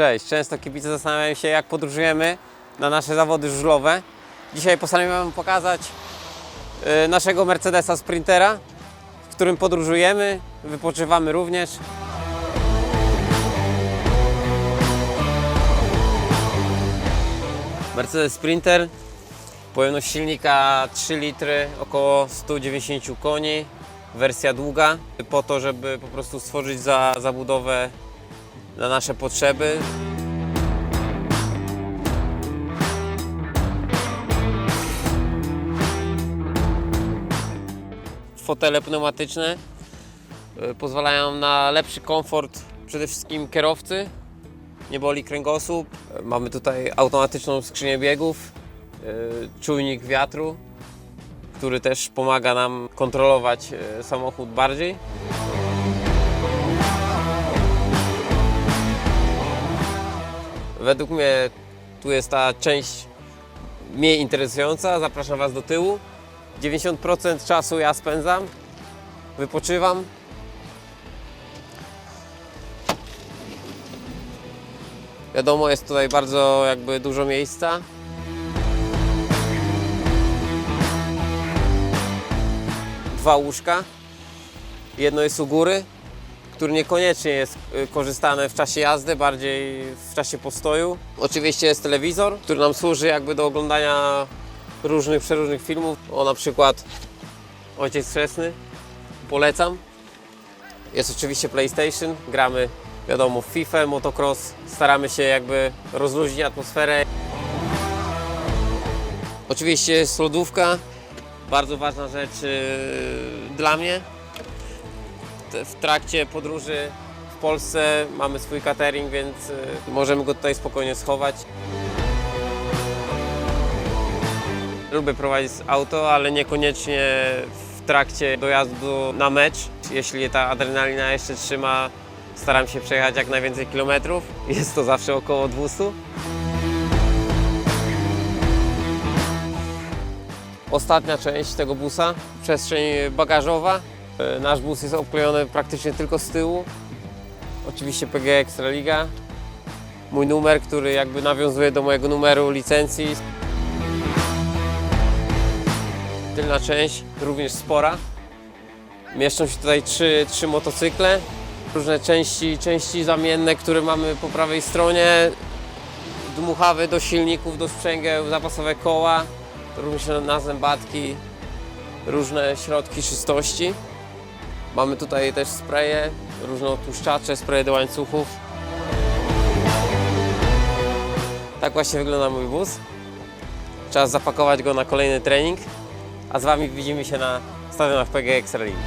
Cześć, często kibice zastanawiają się jak podróżujemy na nasze zawody żużlowe. Dzisiaj postanowiłem pokazać y, naszego Mercedesa Sprintera, w którym podróżujemy, wypoczywamy również. Mercedes Sprinter, pojemność silnika 3 litry, około 190 koni, wersja długa, po to, żeby po prostu stworzyć za, zabudowę na nasze potrzeby. Fotele pneumatyczne y, pozwalają na lepszy komfort przede wszystkim kierowcy. Nie boli kręgosłup. Mamy tutaj automatyczną skrzynię biegów, y, czujnik wiatru, który też pomaga nam kontrolować y, samochód bardziej. Według mnie tu jest ta część mniej interesująca. Zapraszam Was do tyłu. 90% czasu ja spędzam, wypoczywam. Wiadomo, jest tutaj bardzo jakby dużo miejsca. Dwa łóżka. Jedno jest u góry, który niekoniecznie jest y, korzystany w czasie jazdy, bardziej w czasie postoju. Oczywiście jest telewizor, który nam służy jakby do oglądania różnych, przeróżnych filmów. O na przykład Ojciec Chrzestny, polecam. Jest oczywiście PlayStation, gramy wiadomo w FIFA, motocross, staramy się jakby rozluźnić atmosferę. Oczywiście jest lodówka, bardzo ważna rzecz yy, dla mnie w trakcie podróży w Polsce mamy swój catering, więc y, możemy go tutaj spokojnie schować. Lubię prowadzić auto, ale niekoniecznie w trakcie dojazdu na mecz. Jeśli ta adrenalina jeszcze trzyma, staram się przejechać jak najwięcej kilometrów. Jest to zawsze około 200. Ostatnia część tego busa, przestrzeń bagażowa. E, Nasz bus jest obklejony praktycznie tylko z tyłu. Oczywiście PG Ekstraliga. Mój numer, który jakby nawiązuje do mojego numeru licencji. Tylna część również spora. Mieszczą się tutaj trzy, trzy motocykle. Różne części, części zamienne, które mamy po prawej stronie. Dmuchawy do silników, do sprzęgieł, zapasowe koła, również na zębatki, różne środki czystości. Mamy tutaj też spreje, różne otłuszczacze, spreje do łańcuchów. Tak właśnie wygląda mój wóz. Czas zapakować go na kolejny trening, a z Wami widzimy się na stadionach PG Ekstraligi.